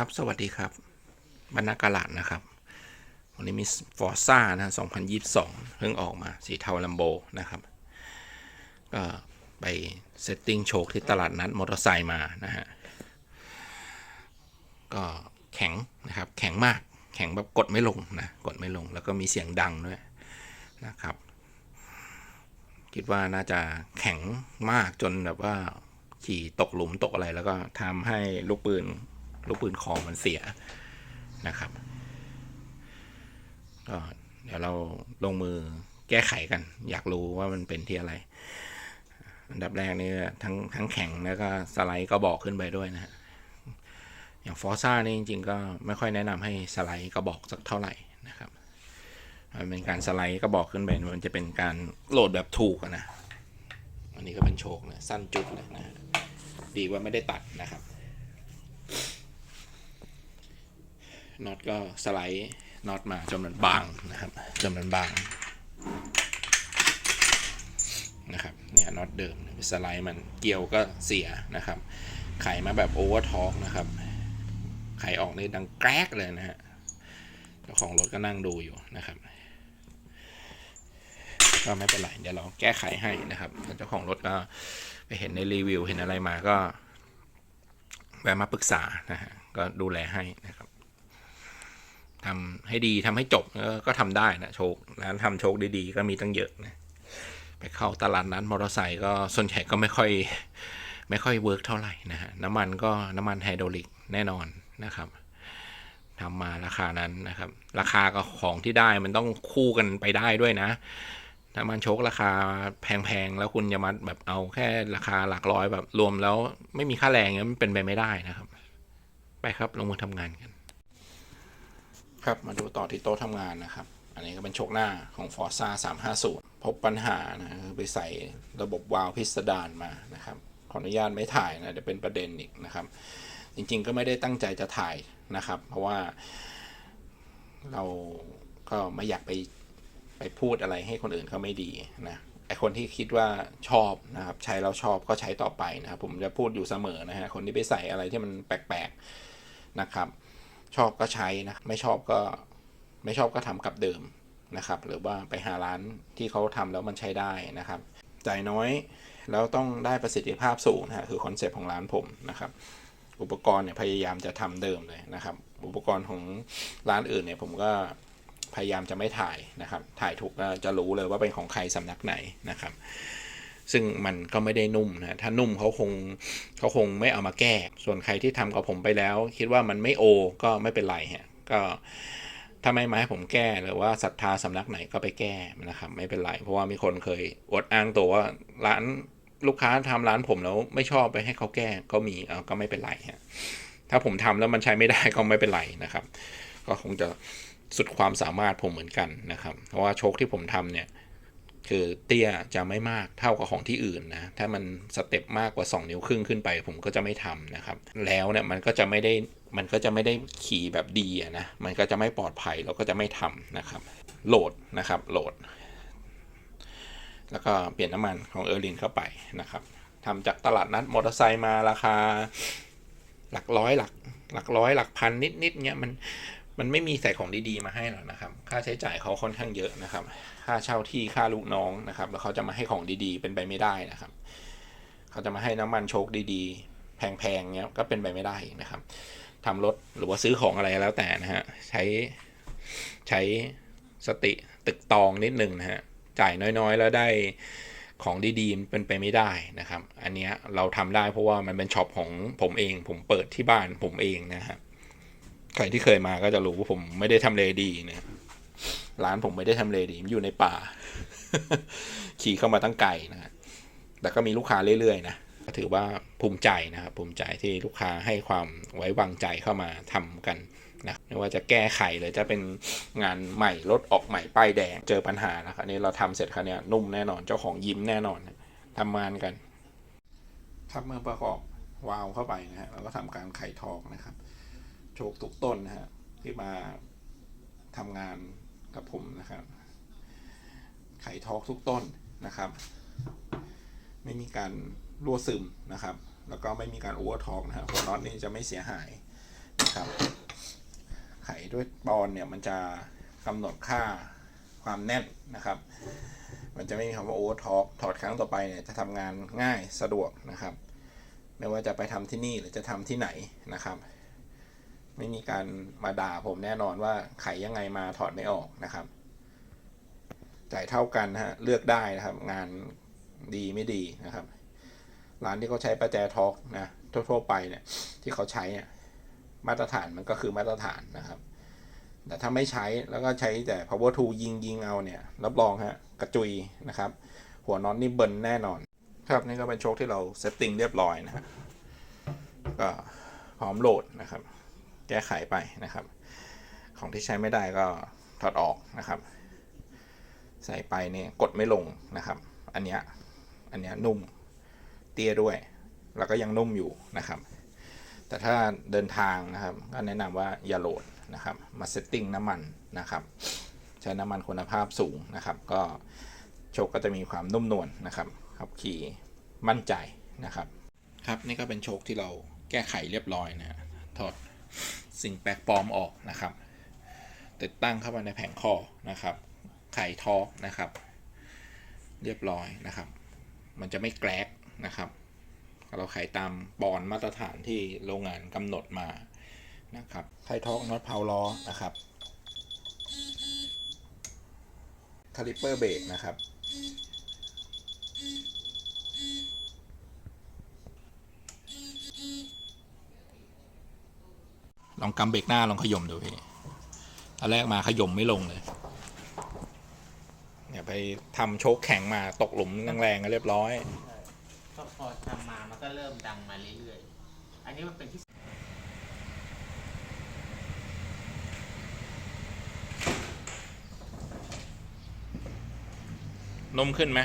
ครับสวัสดีครับบรรณากาลาดนะครับ วันนี้มีฟอร์ซ่านะ2022 เพิ่งออกมาสีเทาลัมโบนะครับ ก็ไปเซตติ้งโชคที่ตลาดนัดมอเตอร์ไซค์มานะฮะ ก็แข็งนะครับ แข็งมาก แข็งแบบกดไม่ลงนะ กดไม่ลง แล้วก็มีเสียงดังด้วยนะครับ คิดว่าน่าจะแข็งมากจนแบบว่าขี่ตกหลุมตกอะไรแล้วก็ทำให้ลูกปืน ลูกปืนคอมันเสียนะครับก็เดี๋ยวเราลงมือแก้ไขกัน อยากรู้ว่ามันเป็นที่อะไร อันดับแรกนี่ทั้งทั้งแข็งแล้วก็สไลด์ก็บอกขึ้นไปด้วยนะฮะอย่างฟอร์ซ่านี่จริงๆก็ไม่ค่อยแนะนำให้สไลด์กระบอกสักเท่าไหร่นะครับ มันเป็นการสไลด์กระบอกขึ้นไปมันจะเป็นการโหลดแบบถูกนะ อันนี้ก็เป็นโชคนะสั้นจุดเลยนะ ดีว่าไม่ได้ตัดนะครับ น็อตก็สไลด์น็อตมาจนมันบางนะครับจนมันบางนะครับเนี่ยน็อตเดิมสไลด์มันเกี่ยวก็เสียนะครับไขมาแบบโอเวอร์ท็อกนะครับไขออกนี่ดังแกรกเลยนะฮะเจ้าของรถก็นั่งดูอยู่นะครับก็ไม่เป็นไรเดี๋ยวเราแก้ไขให้นะครับเจ้าของรถก็ไปเห็นในรีวิวเห็นอะไรมาก็แวะมาปรึกษานะฮะก็ดูแลให้นะครับ ทำให้ดีทำให้จบก็ทำได้นะโชคร้านทำโชคดีๆ ก็มีตั้งเยอะนะไปเข้าตลาดนั้นมอเตอร์ไซค์ก็ส่วนใหญ่ก็ไม่ค่อยไม่ค่อยเวิร์กเท่าไหร่นะฮะน้ำมันก็น้ำมันไฮดรอลิกแน่นอนนะครับทำมาราคานั้นนะครับ ราคากับของที่ได้มันต้องคู่กันไปได้ด้วยนะถ้ามันโชคราคาแพงๆแล้วคุณจะมาแบบเอาแค่ราคาหลักร้อยแบบรวมแล้วไม่มีค่าแรงเงี้ยมันเป็นไปไม่ได้นะครับ ไปครับลงมือทำงานกัน ครับมาดูต่อที่โต๊ะทำงานนะครับ อันนี้ก็เป็นโชคหน้าของ Forza 350 พบปัญหานะไปใส่ระบบวาล์วพิสดารมานะครับขออนุญาตไม่ถ่ายนะเดี๋ยวเป็นประเด็นอีกนะครับ จริงๆก็ไม่ได้ตั้งใจจะถ่ายนะครับ เพราะว่าเราก็ไม่อยากไปไปพูดอะไรให้คนอื่นเขาไม่ดีนะไอคนที่คิดว่าชอบนะครับใช้แล้วชอบก็ใช้ต่อไปนะครับ ผมจะพูดอยู่เสมอนะฮะคนที่ไปใส่อะไรที่มันแปลกๆนะครับ ชอบก็ใช้นะ ไม่ชอบก็ไม่ชอบก็ทำกับเดิมนะครับ หรือว่าไปหาร้านที่เขาทำแล้วมันใช้ได้นะครับ จ่ายน้อยแล้วต้องได้ประสิทธิภาพสูงนะคือคอนเซปต์ของร้านผมนะครับ อุปกรณ์เนี่ยพยายามจะทำเดิมเลยนะครับ อุปกรณ์ของร้านอื่นเนี่ยผมก็พยายามจะไม่ถ่ายนะครับ ถ่ายถูกก็จะรู้เลยว่าเป็นของใครสำนักไหนนะครับ ซึ่งมันก็ไม่ได้นุ่มนะถ้านุ่มเขาคงเขาคงไม่เอามาแก้ ส่วนใครที่ทำกับผมไปแล้ว คิดว่ามันไม่โอ ก็ไม่เป็นไรฮะก็ถ้าไม่มาให้ผมแก้หรือว่าศรัทธาสำนักไหนก็ไปแก้นะครับ ไม่เป็นไร เพราะว่ามีคนเคยอดอ้างตัวว่าร้านลูกค้าทำร้านผมแล้วไม่ชอบไปให้เขาแก้ก็มีเอาก็ไม่เป็นไรฮะถ้าผมทำแล้วมันใช้ไม่ได้ก็ไม่เป็นไรนะครับ ก็คงจะสุดความสามารถผมเหมือนกันนะครับ เพราะว่าโชคที่ผมทำเนี่ย คือเตี้ยจะไม่มากเท่ากับของที่อื่นนะ ถ้ามันสเต็ปมากกว่า 2 นิ้วครึ่งขึ้นไป ผมก็จะไม่ทำนะครับ แล้วเนี่ยมันก็จะไม่ได้มันก็จะไม่ได้ขี่แบบดีนะ มันก็จะไม่ปลอดภัยเราก็จะไม่ทำนะครับ โหลดนะครับโหลด แล้วก็เปลี่ยนน้ำมันของเออร์ลินเข้าไปนะครับทำจากตลาดนัดมอเตอร์ไซค์มาราคาหลักร้อยหลักหลักร้อยหลักพันนิดนิดเงี้ยมัน มันไม่มีใส่ของดีๆมาให้หรอกนะครับ ค่าใช้จ่ายเขาค่อนข้างเยอะนะครับ ค่าเช่าที่ค่าลูกน้องนะครับ แล้วเขาจะมาให้ของดีๆ เป็นไปไม่ได้นะครับ เขาจะมาให้น้ำมันโชคดีๆ แพงๆเงี้ยก็เป็นไปไม่ได้นะครับทำรถหรือว่าซื้อของอะไรแล้วแต่นะฮะ ใช้ใช้สติตึกตองนิดนึงนะฮะ จ่ายน้อยๆ แล้วได้ของดีๆเป็นไปไม่ได้นะครับ อันเนี้ยเราทำได้เพราะว่ามันเป็นช็อปของผมเอง ผมเปิดที่บ้านผมเองนะฮะ ใครที่เคยมาก็จะรู้ว่าผมไม่ได้ทำเลดีนะร้านผมไม่ได้ทำเลดีมันอยู่ในป่า ขี่เข้ามาตั้งไกลนะฮะแต่ก็มีลูกค้าเรื่อยๆนะก็ถือว่าภูมิใจนะครับภูมิใจที่ลูกค้าให้ความไว้วางใจเข้ามาทำกันนะไม่ว่าจะแก้ไขหรือจะเป็นงานใหม่รถออกใหม่ป้ายแดงเจอปัญหาแล้วคราวนี้เราทำเสร็จคราวนี้นุ่มแน่นอนเจ้าของยิ้มแน่นอนทำงานกันครับเมื่อประกอบวาล์วเข้าไปนะฮะเราก็ทำการไขทอกนะครับ โชคทุกต้นนะฮะที่มาทำงานกับผมนะครับ ไขทอกทุกต้นนะครับ ไม่มีการรั่วซึมนะครับ แล้วก็ไม่มีการโอเวอร์ทอกนะฮะหัวน็อตนี่จะไม่เสียหายนะครับ ไขด้วยปอนด์เนี่ยมันจะกำหนดค่าความแน่นนะครับ มันจะไม่มีคำว่าโอเวอร์ทอถอดครั้งต่อไปเนี่ยจะทำงานง่ายสะดวกนะครับ ไม่ว่าจะไปทำที่นี่หรือจะทำที่ไหนนะครับ ไม่มีการมาด่าผมแน่นอนว่าไขยังไงมาถอดไม่ออกนะครับ จ่ายเท่ากันฮะเลือกได้นะครับ งานดีไม่ดีนะครับ ร้านที่เขาใช้ประแจท็อกนะทั่วๆไปเนี่ย ที่เขาใช้เนี่ยมาตรฐานมันก็คือมาตรฐานนะครับ แต่ถ้าไม่ใช้แล้วก็ใช้แต่ power tool ยิงยิงเอาเนี่ย รับรองฮะกระจุยนะครับ หัวน็อตนี่เบิร์นแน่นอน ครับนี่ก็เป็นโชคที่เราเซตติ้งเรียบร้อยนะฮะก็พร้อมโหลดนะครับ แก้ไขไปนะครับ ของที่ใช้ไม่ได้ก็ถอดออกนะครับ ใส่ไปเนี่ยกดไม่ลงนะครับ อันเนี้ยอันเนี้ยนุ่มเตี้ยด้วย แล้วก็ยังนุ่มอยู่นะครับ แต่ถ้าเดินทางนะครับก็แนะนำว่าอย่าโหลดนะครับมาเซตติ้งน้ำมันนะครับ ใช้น้ำมันคุณภาพสูงนะครับ ก็โชคก็จะมีความนุ่มนวลนะครับขับขี่มั่นใจนะครับ ครับนี่ก็เป็นโชคที่เราแก้ไขเรียบร้อยนะถอด สิ่งแปลกปลอมออกนะครับ ติดตั้งเข้ามาในแผงคอนะครับ ไขทอกนะครับ เรียบร้อยนะครับ มันจะไม่แกรกนะครับ เราไขตามปอนมาตรฐานที่โรงงานกำหนดมานะครับ ไขทอกน็อตเพาล้อนะครับคาลิปเปอร์เบรกนะครับ ลองกำเบรกหน้าลองขย่มดูพี่ตอนแรกมาขย่มไม่ลงเลยอย่าไปทำโชคแข็งมาตกหลุมแรงๆก็เรียบร้อย ก็พอทำมามันก็เริ่มดังมาเรื่อยๆ อันนี้มันเป็นที่นุ่มขึ้นไหมน